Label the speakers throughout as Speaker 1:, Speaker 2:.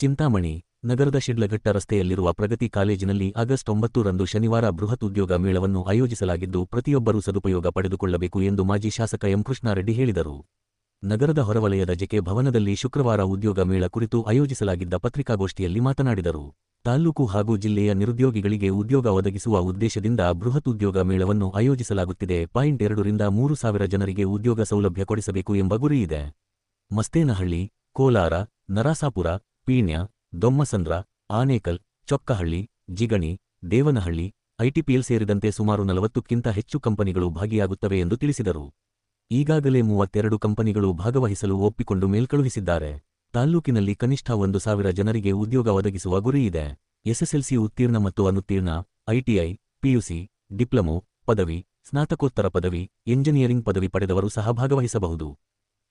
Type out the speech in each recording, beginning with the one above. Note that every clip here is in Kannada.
Speaker 1: ಚಿಂತಾಮಣಿ, ನಗರದ ಶಿಡ್ಲಘಟ್ಟ ರಸ್ತೆಯಲ್ಲಿರುವ ಪ್ರಗತಿ ಕಾಲೇಜಿನಲ್ಲಿ ಆಗಸ್ಟ್ ಒಂಬತ್ತು ರಂದು ಶನಿವಾರ ಬೃಹತ್ ಉದ್ಯೋಗ ಮೇಳವನ್ನು ಆಯೋಜಿಸಲಾಗಿದ್ದು, ಪ್ರತಿಯೊಬ್ಬರೂ ಸದುಪಯೋಗ ಪಡೆದುಕೊಳ್ಳಬೇಕು ಎಂದು ಮಾಜಿ ಶಾಸಕ ಎಂ ಕೃಷ್ಣಾರೆಡ್ಡಿ ಹೇಳಿದರು. ನಗರದ ಹೊರವಲಯದ ಜೆಕೆ ಭವನದಲ್ಲಿ ಶುಕ್ರವಾರ ಉದ್ಯೋಗ ಮೇಳ ಕುರಿತು ಆಯೋಜಿಸಲಾಗಿದ್ದ ಪತ್ರಿಕಾಗೋಷ್ಠಿಯಲ್ಲಿ ಮಾತನಾಡಿದರು. ತಾಲ್ಲೂಕು ಹಾಗೂ ಜಿಲ್ಲೆಯ ನಿರುದ್ಯೋಗಿಗಳಿಗೆ ಉದ್ಯೋಗ ಒದಗಿಸುವ ಉದ್ದೇಶದಿಂದ ಬೃಹತ್ ಉದ್ಯೋಗ ಮೇಳವನ್ನು ಆಯೋಜಿಸಲಾಗುತ್ತಿದೆ. ಪಾಯಿಂಟ್ ಎರಡರಿಂದ ಮೂರು ಸಾವಿರ ಜನರಿಗೆ ಉದ್ಯೋಗ ಸೌಲಭ್ಯ ಕೊಡಿಸಬೇಕು ಎಂಬ ಗುರಿಯಿದೆ. ಮಸ್ತೇನಹಳ್ಳಿ, ಕೋಲಾರ, ನರಾಸಾಪುರ ಪೀಣ್ಯ, ದೊಮ್ಮಸಂದ್ರ, ಆನೇಕಲ್, ಚೊಕ್ಕಹಳ್ಳಿ, ಜಿಗಣಿ, ದೇವನಹಳ್ಳಿ, ಐಟಿಪಿಎಲ್ ಸೇರಿದಂತೆ ಸುಮಾರು ನಲವತ್ತಕ್ಕಿಂತ ಹೆಚ್ಚು ಕಂಪನಿಗಳು ಭಾಗಿಯಾಗುತ್ತವೆ ಎಂದು ತಿಳಿಸಿದರು. ಈಗಾಗಲೇ ಮೂವತ್ತೆರಡು ಕಂಪನಿಗಳು ಭಾಗವಹಿಸಲು ಒಪ್ಪಿಕೊಂಡು ಮೇಲ್ಕಳುಹಿಸಿದ್ದಾರೆ ತಾಲ್ಲೂಕಿನಲ್ಲಿ ಕನಿಷ್ಠ ಒಂದು ಸಾವಿರ ಜನರಿಗೆ ಉದ್ಯೋಗ ಒದಗಿಸುವ ಗುರಿಯಿದೆ ಎಸ್ಎಸ್ಎಲ್ಸಿ ಉತ್ತೀರ್ಣ ಮತ್ತು ಅನುತ್ತೀರ್ಣ, ಐಟಿಐ, ಪಿಯುಸಿ, ಡಿಪ್ಲೊಮೊ, ಪದವಿ, ಸ್ನಾತಕೋತ್ತರ ಪದವಿ, ಎಂಜಿನಿಯರಿಂಗ್ ಪದವಿ ಪಡೆದವರು ಸಹ ಭಾಗವಹಿಸಬಹುದು.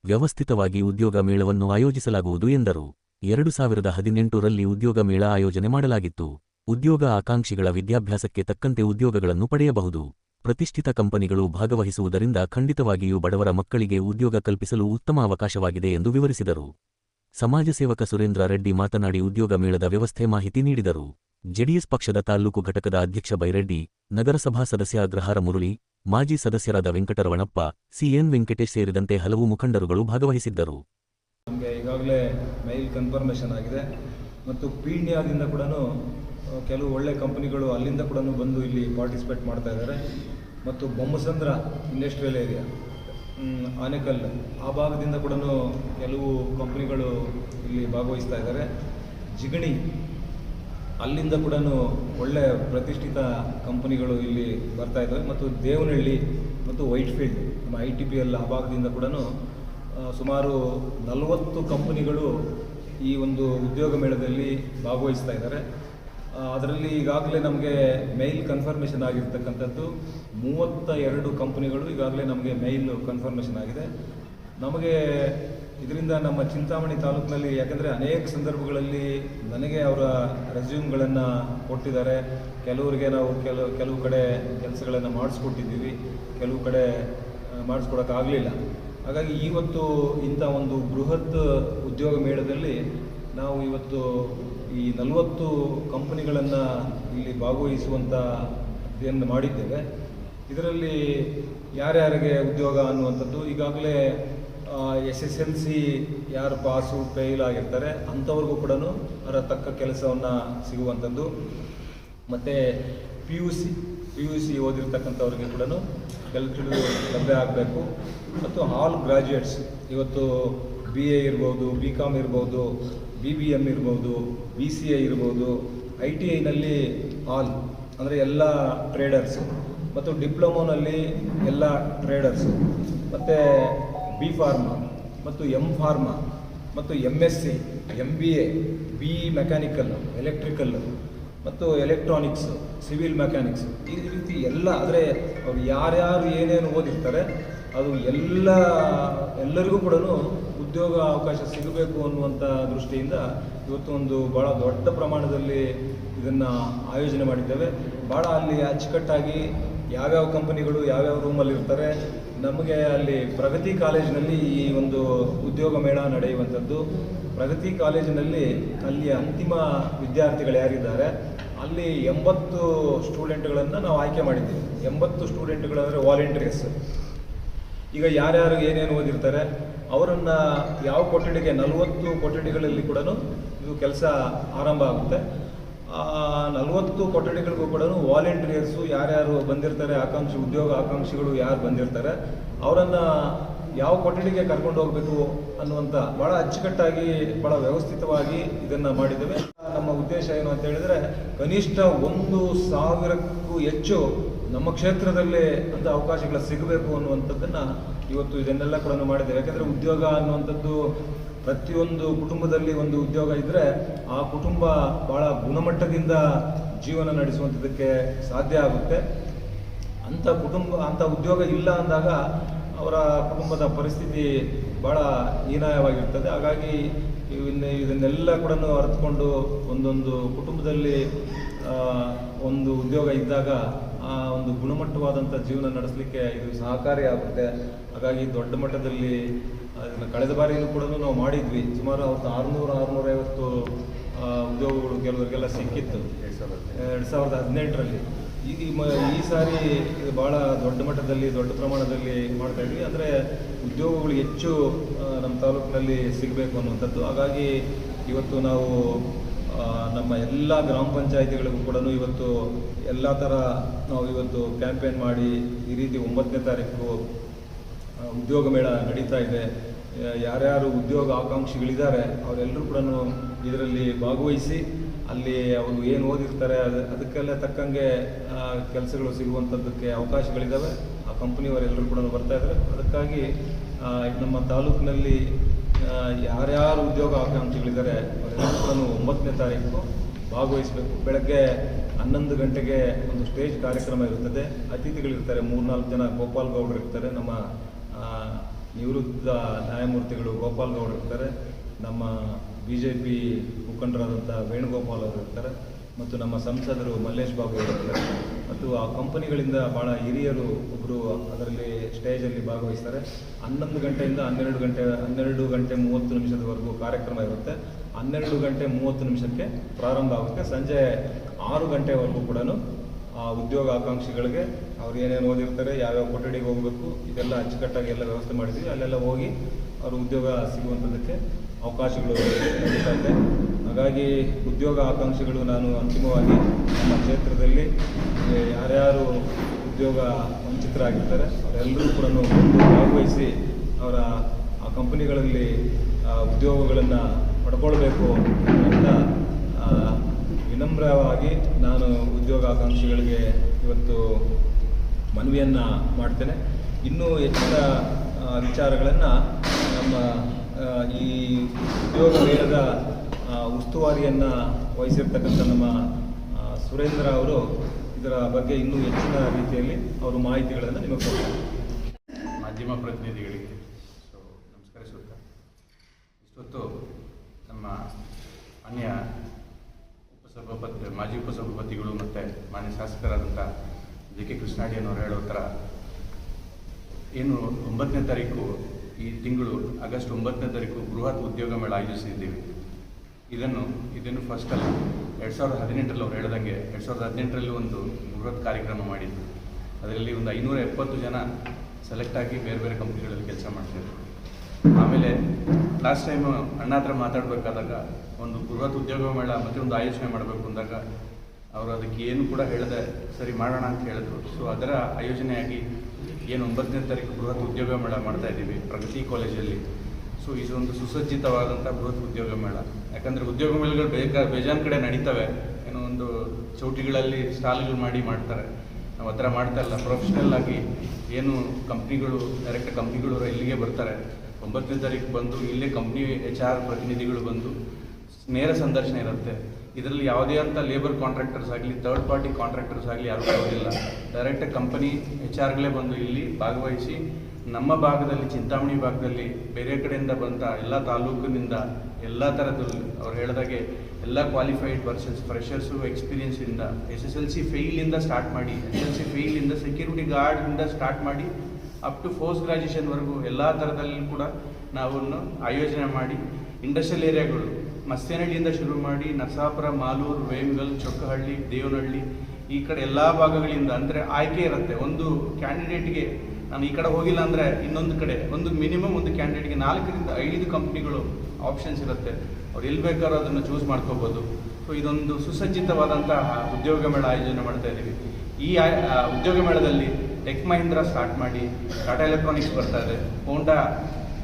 Speaker 1: ವ್ಯವಸ್ಥಿತವಾಗಿ ಉದ್ಯೋಗ ಮೇಳವನ್ನು ಆಯೋಜಿಸಲಾಗುವುದು ಎಂದರು. ಎರಡು ಸಾವಿರದ ಹದಿನೆಂಟರಲ್ಲಿ ಉದ್ಯೋಗ ಮೇಳ ಆಯೋಜನೆ ಮಾಡಲಾಗಿತ್ತು. ಉದ್ಯೋಗ ಆಕಾಂಕ್ಷಿಗಳ ವಿದ್ಯಾಭ್ಯಾಸಕ್ಕೆ ತಕ್ಕಂತೆ ಉದ್ಯೋಗಗಳನ್ನು ಪಡೆಯಬಹುದು. ಪ್ರತಿಷ್ಠಿತ ಕಂಪನಿಗಳು ಭಾಗವಹಿಸುವುದರಿಂದ ಖಂಡಿತವಾಗಿಯೂ ಬಡವರ ಮಕ್ಕಳಿಗೆ ಉದ್ಯೋಗ ಕಲ್ಪಿಸಲು ಉತ್ತಮ ಅವಕಾಶವಾಗಿದೆ ಎಂದು ವಿವರಿಸಿದರು. ಸಮಾಜ ಸೇವಕ ಸುರೇಂದ್ರ ರೆಡ್ಡಿ ಮಾತನಾಡಿ ಉದ್ಯೋಗ ಮೇಳದ ವ್ಯವಸ್ಥೆ ಮಾಹಿತಿ ನೀಡಿದರು. ಜೆಡಿಎಸ್ ಪಕ್ಷದ ತಾಲ್ಲೂಕು ಘಟಕದ ಅಧ್ಯಕ್ಷ ಬೈರೆಡ್ಡಿ, ನಗರಸಭಾ ಸದಸ್ಯ ಅಗ್ರಹಾರ ಮುರಳಿ, ಮಾಜಿ ಸದಸ್ಯರಾದ ವೆಂಕಟರವಣಪ್ಪ ಸಿಎನ್ ವೆಂಕಟೇಶ್ ಸೇರಿದಂತೆ ಹಲವು ಮುಖಂಡರುಗಳು ಭಾಗವಹಿಸಿದ್ದರು.
Speaker 2: ಈಗಾಗಲೇ ಮೈಲ್ ಕನ್ಫರ್ಮೇಷನ್ ಆಗಿದೆ. ಮತ್ತು ಪೀಣ್ಯದಿಂದ ಕೂಡ ಕೆಲವು ಒಳ್ಳೆ ಕಂಪನಿಗಳು ಅಲ್ಲಿಂದ ಕೂಡ ಬಂದು ಇಲ್ಲಿ ಪಾರ್ಟಿಸಿಪೇಟ್ ಮಾಡ್ತಾ ಇದ್ದಾರೆ. ಮತ್ತು ಬೊಮ್ಮಸಂದ್ರ ಇಂಡಸ್ಟ್ರಿಯಲ್ ಏರಿಯಾ ಆನೆಕಲ್ ಆ ಭಾಗದಿಂದ ಕೂಡ ಕೆಲವು ಕಂಪ್ನಿಗಳು ಇಲ್ಲಿ ಭಾಗವಹಿಸ್ತಾ ಇದ್ದಾರೆ. ಜಿಗಣಿ ಅಲ್ಲಿಂದ ಕೂಡ ಒಳ್ಳೆ ಪ್ರತಿಷ್ಠಿತ ಕಂಪನಿಗಳು ಇಲ್ಲಿ ಬರ್ತಾ ಇದ್ದಾವೆ. ಮತ್ತು ದೇವನಹಳ್ಳಿ ಮತ್ತು ವೈಟ್ಫೀಲ್ಡ್ ನಮ್ಮ ಐ ಟಿ ಪಿ ಎಲ್ ಆ ಭಾಗದಿಂದ ಕೂಡ ಸುಮಾರು ನಲವತ್ತು ಕಂಪನಿಗಳು ಈ ಒಂದು ಉದ್ಯೋಗ ಮೇಳದಲ್ಲಿ ಭಾಗವಹಿಸ್ತಾ ಇದ್ದಾರೆ. ಅದರಲ್ಲಿ ಈಗಾಗಲೇ ನಮಗೆ ಮೇಲ್ ಕನ್ಫರ್ಮೇಷನ್ ಆಗಿರ್ತಕ್ಕಂಥದ್ದು. ಮೂವತ್ತ ಎರಡು ಕಂಪನಿಗಳು ಈಗಾಗಲೇ ನಮಗೆ ಮೇಲ್ ಕನ್ಫರ್ಮೇಷನ್ ಆಗಿದೆ. ನಮಗೆ ಇದರಿಂದ ನಮ್ಮ ಚಿಂತಾಮಣಿ ತಾಲೂಕಿನಲ್ಲಿ ಯಾಕಂದರೆ ಅನೇಕ ಸಂದರ್ಭಗಳಲ್ಲಿ ನನಗೆ ಅವರ ರೆಸ್ಯೂಮ್ಗಳನ್ನು ಕೊಟ್ಟಿದ್ದಾರೆ. ಕೆಲವರಿಗೆ ನಾವು ಕೆಲವು ಕೆಲವು ಕಡೆ ಕೆಲಸಗಳನ್ನು ಮಾಡಿಸ್ಕೊಟ್ಟಿದ್ದೀವಿ. ಕೆಲವು ಕಡೆ ಮಾಡಿಸ್ಕೊಡೋಕ್ಕಾಗಲಿಲ್ಲ. ಹಾಗಾಗಿ ಇವತ್ತು ಇಂಥ ಒಂದು ಬೃಹತ್ ಉದ್ಯೋಗ ಮೇಳದಲ್ಲಿ ನಾವು ಇವತ್ತು ಈ ನಲವತ್ತು ಕಂಪನಿಗಳನ್ನು ಇಲ್ಲಿ ಭಾಗವಹಿಸುವಂಥ ಇದನ್ನು ಮಾಡಿದ್ದೇವೆ. ಇದರಲ್ಲಿ ಯಾರ್ಯಾರಿಗೆ ಉದ್ಯೋಗ ಅನ್ನುವಂಥದ್ದು, ಈಗಾಗಲೇ ಎಸ್ ಎಸ್ ಎಲ್ ಸಿ ಯಾರು ಪಾಸು, ಫೇಲ್ ಆಗಿರ್ತಾರೆ, ಅಂಥವ್ರಿಗೂ ಕೂಡ ಅದರ ತಕ್ಕ ಕೆಲಸವನ್ನು ಸಿಗುವಂಥದ್ದು. ಮತ್ತು P U C, P U C ಓದಿರ್ತಕ್ಕಂಥವ್ರಿಗೆ ಕೂಡ ಕೆಲಸಗಳು ಲಭ್ಯ ಆಗಬೇಕು. ಮತ್ತು ಆಲ್ ಗ್ರಾಜ್ಯುಯೇಟ್ಸ್ ಇವತ್ತು ಬಿ ಎ ಇರ್ಬೋದು ಬಿ ಕಾಮ್ ಇರ್ಬೋದು ಬಿ ಬಿ ಎಂ ಇರ್ಬೋದು ಬಿ ಸಿ ಎ ಇರ್ಬೋದು ಐ ಟಿ ಐನಲ್ಲಿ ಆಲ್ ಅಂದರೆ ಎಲ್ಲ ಟ್ರೇಡರ್ಸ್ ಮತ್ತು ಡಿಪ್ಲೊಮೋನಲ್ಲಿ ಎಲ್ಲ ಟ್ರೇಡರ್ಸ್ ಮತ್ತು ಬಿ ಫಾರ್ಮ ಮತ್ತು ಎಂ ಫಾರ್ಮಾ ಮತ್ತು M S C M B A B E mechanical electrical ಮತ್ತು ಎಲೆಕ್ಟ್ರಾನಿಕ್ಸ್ ಸಿವಿಲ್ ಮೆಕ್ಯಾನಿಕ್ಸ್ ಈ ರೀತಿ ಎಲ್ಲ ಅಂದರೆ ಅವ್ರು ಯಾರ್ಯಾರು ಏನೇನು ಓದಿರ್ತಾರೆ, ಅದು ಎಲ್ಲ, ಎಲ್ಲರಿಗೂ ಕೂಡ ಉದ್ಯೋಗ ಅವಕಾಶ ಸಿಗಬೇಕು ಅನ್ನುವಂಥ ದೃಷ್ಟಿಯಿಂದ ಇವತ್ತು ಒಂದು ಭಾಳ ದೊಡ್ಡ ಪ್ರಮಾಣದಲ್ಲಿ ಇದನ್ನು ಆಯೋಜನೆ ಮಾಡಿದ್ದೇವೆ. ಭಾಳ ಅಲ್ಲಿ ಅಚ್ಚುಕಟ್ಟಾಗಿ ಯಾವ್ಯಾವ ಕಂಪನಿಗಳು ಯಾವ್ಯಾವ ರೂಮಲ್ಲಿ ಇರ್ತಾರೆ ನಮಗೆ ಅಲ್ಲಿ ಪ್ರಗತಿ ಕಾಲೇಜಿನಲ್ಲಿ ಈ ಒಂದು ಉದ್ಯೋಗ ಮೇಳ ನಡೆಯುವಂಥದ್ದು. ಪ್ರಗತಿ ಕಾಲೇಜಿನಲ್ಲಿ ಅಲ್ಲಿಯ ಅಂತಿಮ ವಿದ್ಯಾರ್ಥಿಗಳು ಯಾರಿದ್ದಾರೆ? ಅಲ್ಲಿ ಎಂಬತ್ತು ಸ್ಟೂಡೆಂಟ್ಗಳನ್ನು ನಾವು ಆಯ್ಕೆ ಮಾಡಿದ್ದೀವಿ. ಎಂಬತ್ತು ಸ್ಟೂಡೆಂಟ್ಗಳಂದರೆ ವಾಲಂಟಿಯರ್ಸ್. ಈಗ ಯಾರ್ಯಾರು ಏನೇನು ಓದಿರ್ತಾರೆ, ಅವರನ್ನು ಯಾವ ಕೊಠಡಿಗೆ, ನಲವತ್ತು ಕೊಠಡಿಗಳಲ್ಲಿ ಕೂಡ ಇದು ಕೆಲಸ ಆರಂಭ ಆಗುತ್ತೆ. ನಲವತ್ತು ಕೊಠಡಿಗಳಿಗೂ ಕೂಡ ವಾಲಂಟಿಯರ್ಸು ಯಾರ್ಯಾರು ಬಂದಿರ್ತಾರೆ, ಆಕಾಂಕ್ಷಿ ಉದ್ಯೋಗ ಆಕಾಂಕ್ಷಿಗಳು ಯಾರು ಬಂದಿರ್ತಾರೆ, ಅವರನ್ನು ಯಾವ ಕೊಠಡಿಗೆ ಕರ್ಕೊಂಡು ಹೋಗಬೇಕು ಅನ್ನುವಂಥ ಭಾಳ ಅಚ್ಚುಕಟ್ಟಾಗಿ ಭಾಳ ವ್ಯವಸ್ಥಿತವಾಗಿ ಇದನ್ನು ಮಾಡಿದ್ದೇವೆ. ನಮ್ಮ ಉದ್ದೇಶ ಏನು ಅಂತ ಹೇಳಿದರೆ, ಕನಿಷ್ಠ ಒಂದು ಸಾವಿರಕ್ಕೂ ಹೆಚ್ಚು ನಮ್ಮ ಕ್ಷೇತ್ರದಲ್ಲಿ ಅಂತ ಅವಕಾಶಗಳು ಸಿಗಬೇಕು ಅನ್ನುವಂಥದ್ದನ್ನು ಇವತ್ತು ಇದನ್ನೆಲ್ಲ ಕೂಡ ಮಾಡಿದ್ದೇವೆ. ಯಾಕೆಂದರೆ ಉದ್ಯೋಗ ಅನ್ನುವಂಥದ್ದು ಪ್ರತಿಯೊಂದು ಕುಟುಂಬದಲ್ಲಿ ಒಂದು ಉದ್ಯೋಗ ಇದ್ದರೆ ಆ ಕುಟುಂಬ ಭಾಳ ಗುಣಮಟ್ಟದಿಂದ ಜೀವನ ನಡೆಸುವಂಥದಕ್ಕೆ ಸಾಧ್ಯ ಆಗುತ್ತೆ. ಅಂಥ ಕುಟುಂಬ, ಅಂಥ ಉದ್ಯೋಗ ಇಲ್ಲ ಅಂದಾಗ ಅವರ ಕುಟುಂಬದ ಪರಿಸ್ಥಿತಿ ಭಾಳ ಹೀನಾಯವಾಗಿರ್ತದೆ. ಹಾಗಾಗಿ ಇದನ್ನೆಲ್ಲ ಕೂಡ ಅರ್ಥಕೊಂಡು ಒಂದೊಂದು ಕುಟುಂಬದಲ್ಲಿ ಒಂದು ಉದ್ಯೋಗ ಇದ್ದಾಗ ಆ ಒಂದು ಗುಣಮಟ್ಟವಾದಂಥ ಜೀವನ ನಡೆಸಲಿಕ್ಕೆ ಇದು ಸಹಕಾರಿಯಾಗುತ್ತೆ ಹಾಗಾಗಿ ದೊಡ್ಡ ಮಟ್ಟದಲ್ಲಿ ಅದನ್ನು ಕಳೆದ ಬಾರಿಯೂ ಕೂಡ ನಾವು ಮಾಡಿದ್ವಿ. ಸುಮಾರು ಅವತ್ತು ಆರುನೂರು, ಆರುನೂರೈವತ್ತು ಉದ್ಯೋಗಗಳು ಕೆಲವರಿಗೆಲ್ಲ ಸಿಕ್ಕಿತ್ತು.
Speaker 3: ಎರಡು ಸಾವಿರದ
Speaker 2: ಹದಿನೆಂಟರಲ್ಲಿ. ಈ ಈ ಸಾರಿ ಇದು ಭಾಳ ದೊಡ್ಡ ಮಟ್ಟದಲ್ಲಿ, ದೊಡ್ಡ ಪ್ರಮಾಣದಲ್ಲಿ ಮಾಡ್ತಾ ಇದ್ವಿ. ಅಂದರೆ ಉದ್ಯೋಗಗಳು ಹೆಚ್ಚು ನಮ್ಮ ತಾಲೂಕಿನಲ್ಲಿ ಸಿಗಬೇಕು ಅನ್ನುವಂಥದ್ದು. ಹಾಗಾಗಿ ಇವತ್ತು ನಾವು ನಮ್ಮ ಎಲ್ಲ ಗ್ರಾಮ ಪಂಚಾಯಿತಿಗಳಿಗೂ ಕೂಡ ಇವತ್ತು ಎಲ್ಲ ಥರ ನಾವು ಇವತ್ತು ಕ್ಯಾಂಪೇನ್ ಮಾಡಿ ಈ ರೀತಿ ಒಂಬತ್ತನೇ ತಾರೀಕು ಉದ್ಯೋಗ ಮೇಳ ನಡೀತಾ ಇದೆ. ಯಾರ್ಯಾರು ಉದ್ಯೋಗ ಆಕಾಂಕ್ಷಿಗಳಿದ್ದಾರೆ ಅವರೆಲ್ಲರೂ ಕೂಡ ಇದರಲ್ಲಿ ಭಾಗವಹಿಸಿ ಅಲ್ಲಿ ಅವರು ಏನು ಓದಿರ್ತಾರೆ, ಅದು, ಅದಕ್ಕೆಲ್ಲ ತಕ್ಕಂಗೆ ಕೆಲಸಗಳು ಸಿಗುವಂಥದ್ದಕ್ಕೆ ಅವಕಾಶಗಳಿದ್ದಾವೆ ಆ ಕಂಪ್ನಿಯವರೆಲ್ಲರೂ ಕೂಡ ಬರ್ತಾ ಇದ್ದಾರೆ ಅದಕ್ಕಾಗಿ ನಮ್ಮ ತಾಲೂಕಿನಲ್ಲಿ ಯಾರ್ಯಾರು ಉದ್ಯೋಗ ಆಕಾಂಕ್ಷಿಗಳಿದ್ದಾರೆ ಅವರೆಲ್ಲರೂ ಒಂಬತ್ತನೇ ತಾರೀಕು ಭಾಗವಹಿಸಬೇಕು. ಬೆಳಗ್ಗೆ ಹನ್ನೊಂದು ಗಂಟೆಗೆ ಒಂದು ಸ್ಟೇಜ್ ಕಾರ್ಯಕ್ರಮ ಇರುತ್ತದೆ. ಅತಿಥಿಗಳಿರ್ತಾರೆ, ಮೂರ್ನಾಲ್ಕು ಜನ ಗೋಪಾಲ್ ಗೌಡರು ಇರ್ತಾರೆ. ನಮ್ಮ ನಿವೃತ್ತ ನ್ಯಾಯಮೂರ್ತಿಗಳು ಗೋಪಾಲ್ ಗೌಡರು ಇರ್ತಾರೆ. ನಮ್ಮ ಬಿ ಜೆ ಪಿ ಮುಖಂಡರಾದಂಥ ವೇಣುಗೋಪಾಲ್ ಅವರು ಇರ್ತಾರೆ. ಮತ್ತು ನಮ್ಮ ಸಂಸದರು ಮಲ್ಲೇಶ್ ಬಾಬು ಇರ್ತಾರೆ ಮತ್ತು ಆ ಕಂಪನಿಗಳಿಂದ ಭಾಳ ಹಿರಿಯರು ಒಬ್ಬರು ಅದರಲ್ಲಿ ಸ್ಟೇಜಲ್ಲಿ ಭಾಗವಹಿಸ್ತಾರೆ. ಹನ್ನೊಂದು ಗಂಟೆಯಿಂದ ಹನ್ನೆರಡು ಗಂಟೆ ಹನ್ನೆರಡು ಗಂಟೆ ಮೂವತ್ತು ನಿಮಿಷದವರೆಗೂ ಕಾರ್ಯಕ್ರಮ ಇರುತ್ತೆ. ಹನ್ನೆರಡು ಗಂಟೆ ಮೂವತ್ತು ನಿಮಿಷಕ್ಕೆ ಪ್ರಾರಂಭ ಆಗುತ್ತೆ. ಸಂಜೆ ಆರು ಗಂಟೆವರೆಗೂ ಕೂಡ ಆ ಉದ್ಯೋಗ ಆಕಾಂಕ್ಷಿಗಳಿಗೆ ಅವ್ರು ಏನೇನು ಓದಿರ್ತಾರೆ, ಯಾವ್ಯಾವ ಕೊಠಡಿಗೆ ಹೋಗಬೇಕು, ಇದೆಲ್ಲ ಅಚ್ಚುಕಟ್ಟಾಗಿ ಎಲ್ಲ ವ್ಯವಸ್ಥೆ ಮಾಡಿದ್ವಿ ಅಲ್ಲೆಲ್ಲ ಹೋಗಿ ಅವರು ಉದ್ಯೋಗ ಸಿಗುವಂಥದ್ದಕ್ಕೆ ಅವಕಾಶಗಳು ಇದೆ. ಹಾಗಾಗಿ ಉದ್ಯೋಗ ಆಕಾಂಕ್ಷಿಗಳು ನಾನು ಅಂತಿಮವಾಗಿ ನಮ್ಮ ಕ್ಷೇತ್ರದಲ್ಲಿ ಯಾರ್ಯಾರು ಉದ್ಯೋಗ ವಂಚಿತರಾಗಿರ್ತಾರೆ, ಅವರೆಲ್ಲರೂ ಕೂಡ ಭಾಗವಹಿಸಿ ಅವರ, ಆ ಕಂಪನಿಗಳಲ್ಲಿ ಉದ್ಯೋಗಗಳನ್ನು ಪಡ್ಕೊಳ್ಬೇಕು ಅಂತ ವಿನಮ್ರವಾಗಿ ನಾನು ಉದ್ಯೋಗ ಉದ್ಯೋಗಾಕಾಂಕ್ಷಿಗಳಿಗೆ ಇವತ್ತು ಮನವಿಯನ್ನು ಮಾಡ್ತೇನೆ. ಇನ್ನೂ ಹೆಚ್ಚಿನ ವಿಚಾರಗಳನ್ನು ನಮ್ಮ ಈ ಉದ್ಯೋಗ ಮೇಳದ ಉಸ್ತುವಾರಿಯನ್ನು ವಹಿಸಿರ್ತಕ್ಕಂಥ ನಮ್ಮ ಸುರೇಂದ್ರ ಅವರು ಇದರ ಬಗ್ಗೆ ಇನ್ನೂ ಹೆಚ್ಚಿನ ರೀತಿಯಲ್ಲಿ ಅವರು ಮಾಹಿತಿಗಳನ್ನು ನಿಮಗೆ ಕೊಡ್ತಾರೆ.
Speaker 3: ಮಾಧ್ಯಮ ಪ್ರತಿನಿಧಿಗಳಿಗೆ ಸೊ ನಮಸ್ಕರಿಸುತ್ತಾ ಇಷ್ಟೊತ್ತು ನಮ್ಮ ಅನ್ಯ ಉಪಸಭಾಪತಿ, ಮಾಜಿ ಉಪಸಭಾಪತಿಗಳು ಮತ್ತು ಮಾನ್ಯ ಶಾಸಕರಾದಂಥ ಜೆ ಕೆ ಕೃಷ್ಣಾಡಿಯನ್ನು ಹೇಳೋ ಥರ, ಏನು ಒಂಬತ್ತನೇ ತಾರೀಕು ಈ ತಿಂಗಳು ಆಗಸ್ಟ್ ಒಂಬತ್ತನೇ ತಾರೀಕು ಬೃಹತ್ ಉದ್ಯೋಗ ಮೇಳ ಆಯೋಜಿಸಿದ್ದೀವಿ. ಇದನ್ನು ಇದನ್ನು ಫಸ್ಟ್ ಅಲ್ಲ ಎರಡು ಸಾವಿರದ ಹದಿನೆಂಟರಲ್ಲಿ ಅವ್ರು ಹೇಳ್ದಂಗೆ ಎರಡು ಸಾವಿರದ ಹದಿನೆಂಟರಲ್ಲಿ ಒಂದು ಬೃಹತ್ ಕಾರ್ಯಕ್ರಮ ಮಾಡಿದ್ದು ಅದರಲ್ಲಿ ಒಂದು ಐನೂರ ಎಪ್ಪತ್ತು ಜನ ಸೆಲೆಕ್ಟ್ ಆಗಿ ಬೇರೆ ಬೇರೆ ಕಂಪ್ನಿಗಳಲ್ಲಿ ಕೆಲಸ ಮಾಡ್ತಿದ್ರು. ಆಮೇಲೆ ಲಾಸ್ಟ್ ಟೈಮ್ ಅಣ್ಣ ಹತ್ರ ಮಾತಾಡಬೇಕಾದಾಗ ಒಂದು ಬೃಹತ್ ಉದ್ಯೋಗ ಮೇಳ ಮತ್ತೆ ಒಂದು ಆಯೋಜನೆ ಮಾಡಬೇಕು ಅಂದಾಗ ಅವರು ಅದಕ್ಕೆ ಏನು ಕೂಡ ಹೇಳದೆ ಸರಿ ಮಾಡೋಣ ಅಂತ ಹೇಳಿದ್ರು. ಸೊ ಅದರ ಆಯೋಜನೆಯಾಗಿ ಏನು ಒಂಬತ್ತನೇ ತಾರೀಕು ಬೃಹತ್ ಉದ್ಯೋಗ ಮೇಳ ಮಾಡ್ತಾ ಇದ್ದೀವಿ ಪ್ರಗತಿ ಕಾಲೇಜಲ್ಲಿ. ಸೊ ಇದೊಂದು ಸುಸಜ್ಜಿತವಾದಂಥ ಬೃಹತ್ ಉದ್ಯೋಗ ಮೇಳ. ಯಾಕಂದರೆ ಉದ್ಯೋಗ ಮೇಳಗಳು ಬೇಗ ಬೇಜಾನ್ ಕಡೆ ನಡೀತವೆ. ಏನೋ ಒಂದು ಚೌಟಿಗಳಲ್ಲಿ ಸ್ಟಾಲ್ಗಳು ಮಾಡಿ ಮಾಡ್ತಾರೆ. ನಾವು ಆ ಥರ ಮಾಡ್ತಾ ಇಲ್ಲ. ಪ್ರೊಫೆಷ್ನಲ್ ಆಗಿ ಏನು ಕಂಪ್ನಿಗಳು ಡೈರೆಕ್ಟ್ ಕಂಪ್ನಿಗಳು ಇಲ್ಲಿಗೆ ಬರ್ತಾರೆ. ಒಂಬತ್ತನೇ ತಾರೀಕು ಬಂದು ಇಲ್ಲೇ ಕಂಪ್ನಿ ಎಚ್ ಆರ್ ಪ್ರತಿನಿಧಿಗಳು ಬಂದು ನೇರ ಸಂದರ್ಶನ ಇರುತ್ತೆ. ಇದರಲ್ಲಿ ಯಾವುದೇ ಅಂತ ಲೇಬರ್ ಕಾಂಟ್ರಾಕ್ಟರ್ಸ್ ಆಗಲಿ ಥರ್ಡ್ ಪಾರ್ಟಿ ಕಾಂಟ್ರಾಕ್ಟರ್ಸ್ ಆಗಲಿ ಯಾರು ಬರೋದಿಲ್ಲ ಡೈರೆಕ್ಟ್ ಕಂಪನಿ ಎಚ್ ಆರ್ಗಳೇ ಬಂದು ಇಲ್ಲಿ ಭಾಗವಹಿಸಿ, ನಮ್ಮ ಭಾಗದಲ್ಲಿ, ಚಿಂತಾಮಣಿ ಭಾಗದಲ್ಲಿ, ಬೇರೆ ಕಡೆಯಿಂದ ಬಂದ ಎಲ್ಲ ತಾಲೂಕಿನಿಂದ ಎಲ್ಲ ಥರದಲ್ಲಿ ಅವ್ರು ಹೇಳಿದಾಗೆ ಎಲ್ಲ ಕ್ವಾಲಿಫೈಡ್ ಪರ್ಸನ್ಸ್ ಫ್ರೆಷರ್ಸು ಎಕ್ಸ್ಪೀರಿಯನ್ಸಿಂದ ಎಸ್ ಎಸ್ ಎಲ್ ಸಿ ಫೇಲಿಂದ ಸ್ಟಾರ್ಟ್ ಮಾಡಿ ಎಸ್ ಎಲ್ ಸಿ ಫೇಲಿಂದ ಸೆಕ್ಯೂರಿಟಿ ಗಾರ್ಡಿಂದ ಸ್ಟಾರ್ಟ್ ಮಾಡಿ ಅಪ್ ಟು ಪೋಸ್ಟ್ ಗ್ರಾಜುಯೇಷನ್ವರೆಗೂ ಎಲ್ಲ ಥರದಲ್ಲಿ ಕೂಡ ನಾವು ಆಯೋಜನೆ ಮಾಡಿ ಇಂಡಸ್ಟ್ರಿಯಲ್ ಏರಿಯಾಗಳು ಮಸ್ತೇನಹಳ್ಳಿಯಿಂದ ಶುರು ಮಾಡಿ ನರಸಾಪುರ, ಮಾಲೂರು, ವೇಮಗಲ್ ಚೊಕ್ಕಹಳ್ಳಿ ದೇವನಹಳ್ಳಿ ಈ ಕಡೆ ಎಲ್ಲ ಭಾಗಗಳಿಂದ ಅಂದರೆ ಆಯ್ಕೆ ಇರುತ್ತೆ. ಒಂದು ಕ್ಯಾಂಡಿಡೇಟ್ಗೆ ನಾನು ಈ ಕಡೆ ಹೋಗಿಲ್ಲ ಅಂದರೆ ಇನ್ನೊಂದು ಕಡೆ ಒಂದು ಮಿನಿಮಮ್ ಒಂದು ಕ್ಯಾಂಡಿಡೇಟ್ಗೆ ನಾಲ್ಕರಿಂದ ಐದು ಕಂಪ್ನಿಗಳು ಆಪ್ಷನ್ಸ್ ಇರುತ್ತೆ. ಅವ್ರು ಎಲ್ಲಿ ಬೇಕಾದ್ರೂ ಅದನ್ನು ಚೂಸ್ ಮಾಡ್ಕೋಬೋದು. ಸೊ ಇದೊಂದು ಸುಸಜ್ಜಿತವಾದಂತಹ ಉದ್ಯೋಗ ಮೇಳ ಆಯೋಜನೆ ಮಾಡ್ತಾ ಇದ್ದೀವಿ ಈ ಉದ್ಯೋಗ ಮೇಳದಲ್ಲಿ ಟೆಕ್ ಮಹೀಂದ್ರ ಸ್ಟಾರ್ಟ್ ಮಾಡಿ ಟಾಟಾ ಎಲೆಕ್ಟ್ರಾನಿಕ್ಸ್ ಬರ್ತಾ ಇದೆ. Honda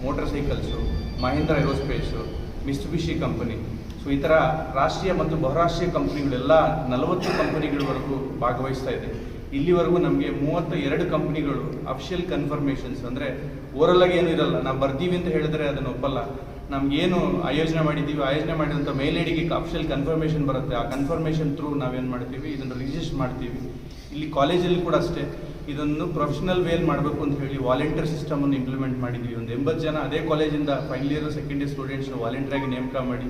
Speaker 3: motorcycles Mahindra aerospace Mitsubishi company so ಈ ಥರ ರಾಷ್ಟ್ರೀಯ ಮತ್ತು ಬಹುರಾಷ್ಟ್ರೀಯ ಕಂಪ್ನಿಗಳೆಲ್ಲ ನಲವತ್ತು ಕಂಪನಿಗಳವರೆಗೂ ಭಾಗವಹಿಸ್ತಾ ಇದೆ. ಇಲ್ಲಿವರೆಗೂ ನಮಗೆ ಮೂವತ್ತ ಎರಡು ಕಂಪ್ನಿಗಳು ಅಫಿಷಿಯಲ್ ಕನ್ಫರ್ಮೇಷನ್ಸ್ ಅಂದರೆ ಓರಲ್ಲಾಗಿ ಆಗಿ ಏನೂ ಇರಲ್ಲ. ನಾವು ಬರ್ತೀವಿ ಅಂತ ಹೇಳಿದ್ರೆ ಅದನ್ನು ಒಪ್ಪಲ್ಲ. ನಮಗೇನು ಆಯೋಜನೆ ಮಾಡಿದ್ದೀವಿ ಆಯೋಜನೆ ಮಾಡಿದಂಥ ಮೇಲ್ ಐಡಿಗೆ ಅಫಿಷಿಯಲ್ ಕನ್ಫರ್ಮೇಷನ್ ಬರುತ್ತೆ. ಆ ಕನ್ಫರ್ಮೇಷನ್ ಥ್ರೂ ನಾವೇನು ಮಾಡ್ತೀವಿ? ಇದನ್ನು ರಿಜಿಸ್ಟರ್ ಮಾಡ್ತೀವಿ. ಇಲ್ಲಿ ಕಾಲೇಜಲ್ಲಿ ಕೂಡ ಅಷ್ಟೇ. ಇದನ್ನು ಪ್ರೊಫೆಷನಲ್ ವೇಲ್ ಮಾಡಬೇಕು ಅಂತ ಹೇಳಿ ವಾಲಂಟಿಯರ್ ಸಿಸ್ಟಮನ್ನು ಇಂಪ್ಲಿಮೆಂಟ್ ಮಾಡಿದ್ವಿ. ಒಂದು ಎಂಬತ್ತು ಜನ ಅದೇ ಕಾಲೇಜಿಂದ ಫೈನಲ್ ಇಯರ್ ಸೆಕೆಂಡ್ ಇಯರ್ ಸ್ಟೂಡೆಂಟ್ಸ್ನ ವಾಲಂಟಿಯರಾಗಿ ನೇಮಕ ಮಾಡಿ,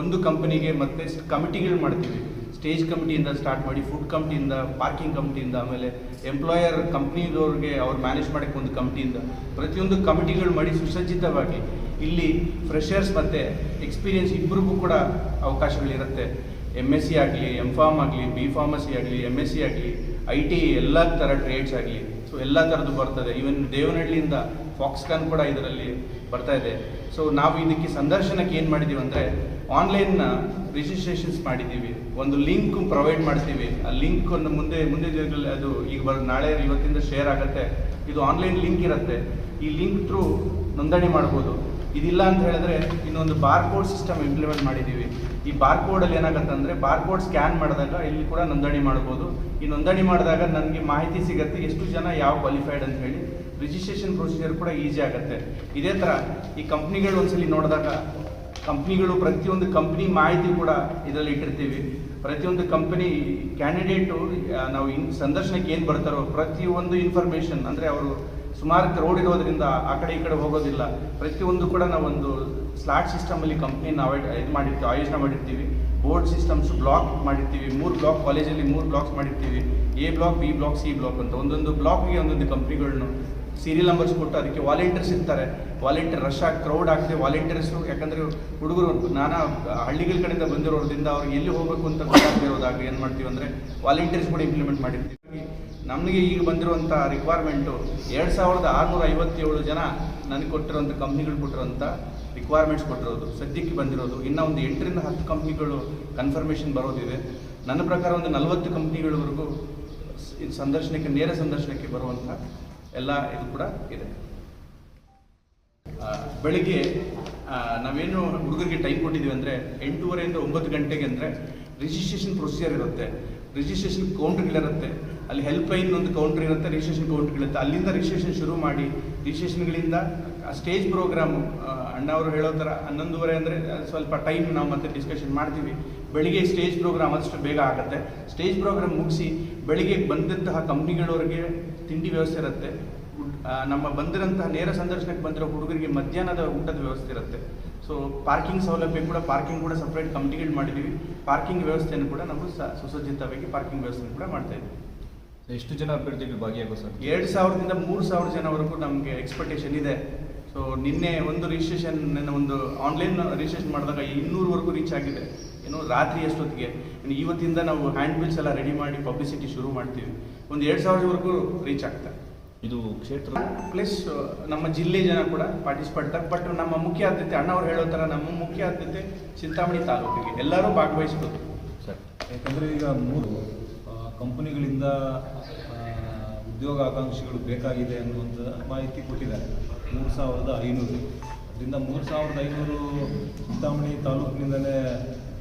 Speaker 3: ಒಂದು ಕಂಪನಿಗೆ ಮತ್ತೆ ಕಮಿಟಿಗಳು ಮಾಡ್ತೀವಿ. ಸ್ಟೇಜ್ ಕಮಿಟಿಯಿಂದ ಸ್ಟಾರ್ಟ್ ಮಾಡಿ ಫುಡ್ ಕಮಿಟಿಯಿಂದ ಪಾರ್ಕಿಂಗ್ ಕಮಿಟಿಯಿಂದ ಆಮೇಲೆ ಎಂಪ್ಲಾಯರ್ ಕಂಪ್ನಿದವ್ರಿಗೆ ಅವ್ರು ಮ್ಯಾನೇಜ್ ಮಾಡೋಕ್ಕೆ ಒಂದು ಕಮಿಟಿಯಿಂದ ಪ್ರತಿಯೊಂದು ಕಮಿಟಿಗಳು ಮಾಡಿ ಸುಸಜ್ಜಿತವಾಗಿ ಇಲ್ಲಿ ಫ್ರೆಷರ್ಸ್ ಮತ್ತು ಎಕ್ಸ್ಪೀರಿಯನ್ಸ್ ಇಬ್ಬರಿಗೂ ಕೂಡ ಅವಕಾಶಗಳಿರುತ್ತೆ. ಎಂ ಎಸ್ ಸಿ ಆಗಲಿ ಎಂ ಫಾರ್ಮ್ ಆಗಲಿ ಬಿ ಫಾರ್ಮಸಿ ಆಗಲಿ ಎಂ ಎಸ್ ಸಿ ಆಗಲಿ ಐ ಟಿ ಎಲ್ಲ ಥರ ಟ್ರೇಡ್ಸ್ ಆಗಲಿ. ಸೊ ಎಲ್ಲ ಥರದ್ದು ಬರ್ತದೆ. ಈವನ್ ದೇವನಹಳ್ಳಿಯಿಂದ ಫಾಕ್ಸ್ಕಾನ್ ಕೂಡ ಇದರಲ್ಲಿ ಬರ್ತಾ ಇದೆ. ಸೊ ನಾವು ಇದಕ್ಕೆ ಸಂದರ್ಶನಕ್ಕೆ ಏನು ಮಾಡಿದ್ದೀವಿ ಅಂದರೆ ಆನ್ಲೈನ್ನ ರಿಜಿಸ್ಟ್ರೇಷನ್ಸ್ ಮಾಡಿದ್ದೀವಿ ಒಂದು ಲಿಂಕ್ ಪ್ರೊವೈಡ್ ಮಾಡ್ತೀವಿ. ಆ ಲಿಂಕ್ ಒಂದು ಮುಂದೆ ಮುಂದೆ ದಿನಗಳಲ್ಲಿ ಅದು ಈಗ ಬರ್, ನಾಳೆ, ಇವತ್ತಿಂದ ಶೇರ್ ಆಗುತ್ತೆ. ಇದು ಆನ್ಲೈನ್ ಲಿಂಕ್ ಇರುತ್ತೆ. ಈ ಲಿಂಕ್ ಥ್ರೂ ನೋಂದಣಿ ಮಾಡ್ಬೋದು. ಇದಿಲ್ಲ ಅಂತ ಹೇಳಿದ್ರೆ ಇನ್ನೊಂದು ಬಾರ್ ಕೋಡ್ ಸಿಸ್ಟಮ್ ಇಂಪ್ಲಿಮೆಂಟ್ ಮಾಡಿದ್ದೀವಿ ಈ ಬಾರ್ ಅಲ್ಲಿ ಏನಾಗುತ್ತೆ ಅಂದ್ರೆ ಬಾರ್ ಕೋಡ್ ಸ್ಕ್ಯಾನ್ ಮಾಡಿದಾಗ ಇಲ್ಲಿ ಕೂಡ ನೋಂದಣಿ ಮಾಡ್ಬೋದು. ಈ ನೋಂದಣಿ ಮಾಡಿದಾಗ ನನಗೆ ಮಾಹಿತಿ ಸಿಗುತ್ತೆ, ಎಷ್ಟು ಜನ ಯಾವ ಕ್ವಾಲಿಫೈಡ್ ಅಂತ ಹೇಳಿ ರಿಜಿಸ್ಟ್ರೇಷನ್ ಪ್ರೊಸೀಜರ್ ಕೂಡ ಈಸಿ ಆಗುತ್ತೆ. ಇದೇ ಥರ ಈ ಕಂಪ್ನಿಗಳು ಒಂದ್ಸಲಿ ನೋಡಿದಾಗ ಕಂಪ್ನಿಗಳು ಪ್ರತಿಯೊಂದು ಕಂಪ್ನಿ ಮಾಹಿತಿ ಕೂಡ ಇದರಲ್ಲಿ ಇಟ್ಟಿರ್ತೀವಿ. ಪ್ರತಿಯೊಂದು ಕಂಪನಿ ಕ್ಯಾಂಡಿಡೇಟು ನಾವು ಇನ್, ಸಂದರ್ಶನಕ್ಕೆ ಏನು ಬರ್ತಾರೋ ಪ್ರತಿಯೊಂದು ಇನ್ಫಾರ್ಮೇಷನ್ ಅಂದರೆ ಅವರು ಸುಮಾರು ರೋಡ್ ಇರೋದ್ರಿಂದ ಆ ಕಡೆ ಈ ಕಡೆ ಹೋಗೋದಿಲ್ಲ. ಪ್ರತಿಯೊಂದು ಕೂಡ ನಾವೊಂದು ಸ್ಲಾಟ್ ಸಿಸ್ಟಮಲ್ಲಿ ಕಂಪ್ನಿ ಅವಾಯ್ಡ್ ಇದು ಮಾಡಿರ್ತೀವಿ, ಆಯೋಜನೆ ಮಾಡಿರ್ತೀವಿ. ಬೋರ್ಡ್ ಸಿಸ್ಟಮ್ಸ್ ಬ್ಲಾಕ್ ಮಾಡಿರ್ತೀವಿ. ಮೂರು ಬ್ಲಾಕ್ ಕಾಲೇಜಲ್ಲಿ ಮೂರು ಬ್ಲಾಕ್ಸ್ ಮಾಡಿರ್ತೀವಿ. A block B block C block ಅಂತ. ಒಂದೊಂದು ಬ್ಲಾಕ್ಗೆ ಒಂದೊಂದು ಕಂಪ್ನಿಗಳನ್ನು ಸೀರಿಯಲ್ ನಂಬರ್ಸ್ ಕೊಟ್ಟು ಅದಕ್ಕೆ ವಾಲಂಟಿಯರ್ಸ್ ಇರ್ತಾರೆ. ವಾಲಂಟಿಯರ್ ರಶ್ ಆಗಿ ಕ್ರೌಡ್ ಆಗ್ತದೆ. ವಾಲಂಟಿಯರ್ಸು ಯಾಕಂದರೆ ಹುಡುಗರು ನಾನಾ ಹಳ್ಳಿಗಳ ಕಡೆಯಿಂದ ಬಂದಿರೋದ್ರಿಂದ ಅವ್ರಿಗೆ ಎಲ್ಲಿ ಹೋಗಬೇಕು ಅಂತ ಗೊತ್ತಾಗ್ತಿರೋದಾಗ ಏನು ಮಾಡ್ತೀವಿ ಅಂದರೆ ವಾಲಂಟಿಯರ್ಸ್ ಕೂಡ ಇಂಪ್ಲಿಮೆಂಟ್ ಮಾಡಿರ್ತೀವಿ. ನಮಗೆ ಈಗ ಬಂದಿರುವಂಥ ರಿಕ್ವೈರ್ಮೆಂಟು ಎರಡು ಸಾವಿರದ ಆರುನೂರ ಐವತ್ತೇಳು ಜನ ನನಗೆ ಕೊಟ್ಟಿರೋಂಥ ಕಂಪ್ನಿಗಳು ಕೊಟ್ಟಿರೋಂಥ ರಿಕ್ವೈರ್ಮೆಂಟ್ಸ್ ಕೊಟ್ಟಿರೋದು, ಸದ್ಯಕ್ಕೆ ಬಂದಿರೋದು, ಇನ್ನೂ ಒಂದು ಎಂಟರಿಂದ ಹತ್ತು ಕಂಪ್ನಿಗಳು ಕನ್ಫರ್ಮೇಷನ್ ಬರೋದಿದೆ. ನನ್ನ ಪ್ರಕಾರ ಒಂದು ನಲವತ್ತು ಕಂಪ್ನಿಗಳವರೆಗೂ ಸಂದರ್ಶನಕ್ಕೆ, ನೇರ ಸಂದರ್ಶನಕ್ಕೆ ಬರುವಂಥ ಎಲ್ಲ ಇದು ಕೂಡ ಇದೆ. ಬೆಳಿಗ್ಗೆ ನಾವೇನು ಹುಡುಗರಿಗೆ ಟೈಮ್ ಕೊಟ್ಟಿದ್ದೀವಿ ಅಂದರೆ ಎಂಟೂವರೆಯಿಂದ ಒಂಬತ್ತು ಗಂಟೆಗೆ ಅಂದರೆ ರಿಜಿಸ್ಟ್ರೇಷನ್ ಪ್ರೊಸೀಜರ್ ಇರುತ್ತೆ. ರಿಜಿಸ್ಟ್ರೇಷನ್ ಕೌಂಟ್ರ್ಗಳಿರುತ್ತೆ ಅಲ್ಲಿ ಹೆಲ್ಪ್ ಲೈನ್ ಒಂದು ಕೌಂಟ್ರ್ ಇರುತ್ತೆ ರಿಜಿಸ್ಟ್ರೇಷನ್ ಕೌಂಟ್ರ್ಗಳಿರುತ್ತೆ ಅಲ್ಲಿಂದ ರಿಜಿಸ್ಟ್ರೇಷನ್ ಶುರು ಮಾಡಿ ರಿಜಿಸ್ಟ್ರೇಷನ್ಗಳಿಂದ ಸ್ಟೇಜ್ ಪ್ರೋಗ್ರಾಮು ಅಣ್ಣ ಅವರು ಹೇಳೋ ಥರ ಹನ್ನೊಂದುವರೆ ಅಂದರೆ ಸ್ವಲ್ಪ ಟೈಮ್ ನಾವು ಮತ್ತೆ ಡಿಸ್ಕಷನ್ ಮಾಡ್ತೀವಿ. ಬೆಳಿಗ್ಗೆ ಸ್ಟೇಜ್ ಪ್ರೋಗ್ರಾಮ್ ಅಷ್ಟು ಬೇಗ ಆಗುತ್ತೆ. ಸ್ಟೇಜ್ ಪ್ರೋಗ್ರಾಮ್ ಮುಗಿಸಿ ಬೆಳಿಗ್ಗೆ ಬಂದಂತಹ ಕಂಪ್ನಿಗಳವರಿಗೆ ತಿಂಡಿ ವ್ಯವಸ್ಥೆ ಇರುತ್ತೆ. ನಮ್ಮ ಬಂದಿರೋಂತಹ ನೇರ ಸಂದರ್ಶನಕ್ಕೆ ಬಂದಿರೋ ಹುಡುಗರಿಗೆ ಮಧ್ಯಾಹ್ನದ ಊಟದ ವ್ಯವಸ್ಥೆ ಇರುತ್ತೆ. ಸೊ ಪಾರ್ಕಿಂಗ್ ಸೌಲಭ್ಯ ಕೂಡ ಪಾರ್ಕಿಂಗ್ ಕೂಡ ಸಪ್ರೇಟ್ ಕಂಪ್ನಿಗಳು ಮಾಡಿದ್ದೀವಿ ಪಾರ್ಕಿಂಗ್ ವ್ಯವಸ್ಥೆಯನ್ನು ಕೂಡ ನಾವು ಸುಸಜ್ಜಿತವಾಗಿ ಪಾರ್ಕಿಂಗ್ ವ್ಯವಸ್ಥೆ ಕೂಡ ಮಾಡ್ತಾ ಇದ್ದೀವಿ.
Speaker 4: ಎಷ್ಟು ಜನ ಅಭ್ಯರ್ಥಿಗಳು ಭಾಗಿಯಾಗೋ ಸರ್
Speaker 3: ಎರಡು ಸಾವಿರದಿಂದ ಮೂರು ಸಾವಿರ ಜನವರೆಗೂ ನಮಗೆ ಎಕ್ಸ್ಪೆಕ್ಟೇಷನ್ ಇದೆ. ಸೊ ನಿನ್ನೆ ಒಂದು ರಿಜಿಸ್ಟ್ರೇಷನ್ ಒಂದು ಆನ್ಲೈನ್ ರಿಜಿಸ್ಟ್ರೇಷನ್ ಮಾಡಿದಾಗ ಇನ್ನೂರವರೆಗೂ ರೀಚ್ ಆಗಿದೆ. ಏನು ರಾತ್ರಿ ಅಷ್ಟೊತ್ತಿಗೆ. ಇನ್ನು ಇವತ್ತಿಂದ ನಾವು ಹ್ಯಾಂಡ್ ಬಿಲ್ಸ್ ಎಲ್ಲ ರೆಡಿ ಮಾಡಿ ಪಬ್ಲಿಸಿಟಿ ಶುರು ಮಾಡ್ತೀವಿ. ಒಂದು ಎರಡು ಸಾವಿರವರೆಗೂ ರೀಚ್ ಆಗ್ತಾ.
Speaker 4: ಇದು ಕ್ಷೇತ್ರ?
Speaker 3: ಪ್ಲಸ್ ನಮ್ಮ ಜಿಲ್ಲೆ ಜನ ಕೂಡ ಪಾರ್ಟಿಸಿಪೇಟ್ ಬಟ್ ನಮ್ಮ ಮುಖ್ಯ ಆದ್ಯತೆ ಅಣ್ಣವ್ರು ಹೇಳೋ ಥರ ನಮ್ಮ ಮುಖ್ಯ ಆದ್ಯತೆ ಚಿಂತಾಮಣಿ ತಾಲೂಕಿಗೆ. ಎಲ್ಲರೂ ಭಾಗವಹಿಸ್ಬೋದು.
Speaker 4: ಸರ್.
Speaker 2: ಯಾಕಂದರೆ ಈಗ ಮೂರು ಕಂಪನಿಗಳಿಂದ ಉದ್ಯೋಗ ಆಕಾಂಕ್ಷಿಗಳು ಬೇಕಾಗಿದೆ ಅನ್ನುವಂಥ ಮಾಹಿತಿ ಕೊಟ್ಟಿದ್ದಾರೆ. ಮೂರು ಸಾವಿರದ ಐನೂರು. ಅದರಿಂದ ಮೂರು ಸಾವಿರದ ಐನೂರು ಚಿಂತಾಮಣಿ ತಾಲೂಕಿನಿಂದಲೇ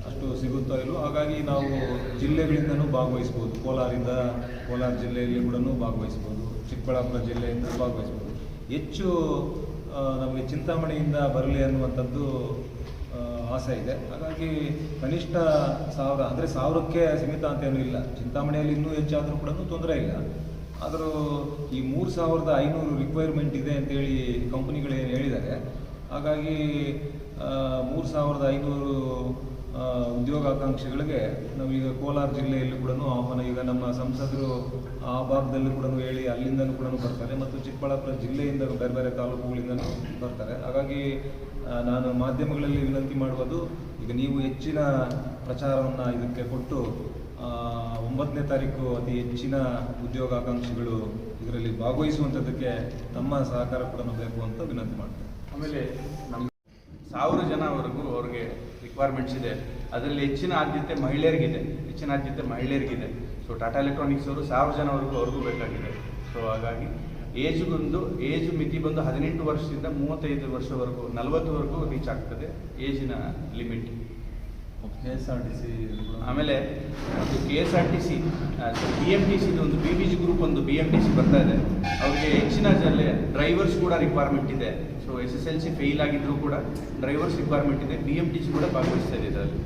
Speaker 2: ಅಷ್ಟು ಸಿಗುತ್ತೋ ಇಲ್ಲೋ ಹಾಗಾಗಿ ನಾವು ಜಿಲ್ಲೆಗಳಿಂದನೂ ಭಾಗವಹಿಸ್ಬೋದು. ಕೋಲಾರಿಂದ, ಕೋಲಾರ ಜಿಲ್ಲೆಯಲ್ಲಿ ಕೂಡ ಭಾಗವಹಿಸ್ಬೋದು. ಚಿಕ್ಕಬಳ್ಳಾಪುರ ಜಿಲ್ಲೆಯಿಂದ ಭಾಗವಹಿಸ್ಬೋದು. ಹೆಚ್ಚು ನಮಗೆ ಚಿಂತಾಮಣಿಯಿಂದ ಬರಲಿ ಅನ್ನುವಂಥದ್ದು ಆಸೆ ಇದೆ. ಹಾಗಾಗಿ ಕನಿಷ್ಠ ಸಾವಿರ, ಅಂದರೆ ಸಾವಿರಕ್ಕೆ ಸೀಮಿತ ಅಂತೇನೂ ಇಲ್ಲ. ಚಿಂತಾಮಣಿಯಲ್ಲಿ ಇನ್ನೂ ಹೆಚ್ಚಾದರೂ ಕೂಡ ತೊಂದರೆ ಇಲ್ಲ. ಆದರೂ ಈ ಮೂರು ಸಾವಿರದ ಐನೂರು ರಿಕ್ವೈರ್ಮೆಂಟ್ ಇದೆ ಅಂತೇಳಿ ಕಂಪ್ನಿಗಳೇನು ಏನು ಹೇಳಿದ್ದಾರೆ. ಹಾಗಾಗಿ ಮೂರು ಸಾವಿರದ ಐನೂರು ಉದ್ಯೋಗಾಕಾಂಕ್ಷಿಗಳಿಗೆ ನಾವೀಗ ಕೋಲಾರ ಜಿಲ್ಲೆಯಲ್ಲಿ ಕೂಡ ಆಹ್ವಾನ. ಈಗ ನಮ್ಮ ಸಂಸದರು ಆ ಭಾಗದಲ್ಲಿ ಕೂಡ ಹೇಳಿ ಅಲ್ಲಿಂದಲೂ ಕೂಡ ಬರ್ತಾರೆ ಮತ್ತು ಚಿಕ್ಕಬಳ್ಳಾಪುರ ಜಿಲ್ಲೆಯಿಂದ ಬೇರೆ ಬೇರೆ ತಾಲೂಕುಗಳಿಂದಲೂ ಬರ್ತಾರೆ. ಹಾಗಾಗಿ ನಾನು ಮಾಧ್ಯಮಗಳಲ್ಲಿ ವಿನಂತಿ ಮಾಡುವುದು, ಈಗ ನೀವು ಹೆಚ್ಚಿನ ಪ್ರಚಾರವನ್ನು ಇದಕ್ಕೆ ಕೊಟ್ಟು ಒಂಬತ್ತನೇ ತಾರೀಕು ಅತಿ ಹೆಚ್ಚಿನ ಉದ್ಯೋಗಾಕಾಂಕ್ಷಿಗಳು ಇದರಲ್ಲಿ ಭಾಗವಹಿಸುವಂಥದ್ದಕ್ಕೆ ನಮ್ಮ ಸಹಕಾರ ಕೂಡ ಬೇಕು ಅಂತ ವಿನಂತಿ ಮಾಡ್ತೇನೆ.
Speaker 3: ಆಮೇಲೆ ನಮ್ಮ ಸಾವಿರ ಜನವರೆಗೂ ಅವ್ರಿಗೆ ರಿಕ್ವೈರ್ಮೆಂಟ್ಸ್ ಇದೆ. ಅದರಲ್ಲಿ ಹೆಚ್ಚಿನ ಆದ್ಯತೆ ಮಹಿಳೆಯರಿಗಿದೆ. ಹೆಚ್ಚಿನ ಆದ್ಯತೆ ಮಹಿಳೆಯರಿಗಿದೆ. ಸೊ ಟಾಟಾ ಎಲೆಕ್ಟ್ರಾನಿಕ್ಸ್ ಅವರು ಸಾವಿರ ಜನವರೆಗೂ ಅವ್ರಿಗೂ ಬೇಕಾಗಿದೆ. ಸೊ ಹಾಗಾಗಿ ಏಜ್ಗೊಂದು ಏಜ್ ಮಿತಿ ಬಂದು ಹದಿನೆಂಟು ವರ್ಷದಿಂದ ಮೂವತ್ತೈದು ವರ್ಷವರೆಗೂ, ನಲವತ್ತುವರೆಗೂ ರೀಚ್ ಆಗ್ತದೆ. ಏಜಿನ limit
Speaker 2: K S R T C
Speaker 3: ಆಮೇಲೆ ಅದು K S R T C B M T ಸಿದು ಒಂದು ಬಿ ಜಿ ಗ್ರೂಪ್ ಒಂದು ಬಿ ಎಂ ಟಿ ಸಿ ಬರ್ತಾ ಇದೆ. ಅವರಿಗೆ ಹೆಚ್ಚಿನ ಜಲ್ಲಿ ಡ್ರೈವರ್ಸ್ ಕೂಡ ರಿಕ್ವೈರ್ಮೆಂಟ್ ಇದೆ. So S S L C fail ಆಗಿದ್ರು ಕೂಡ ಡ್ರೈವರ್ಸ್ ರಿಕ್ವೈರ್ಮೆಂಟ್ ಇದೆ. ಬಿ ಎಂ ಟಿ ಸಿ ಕೂಡ ಭಾಗವಹಿಸ್ತಾ ಇದೆ ಇದರಲ್ಲಿ.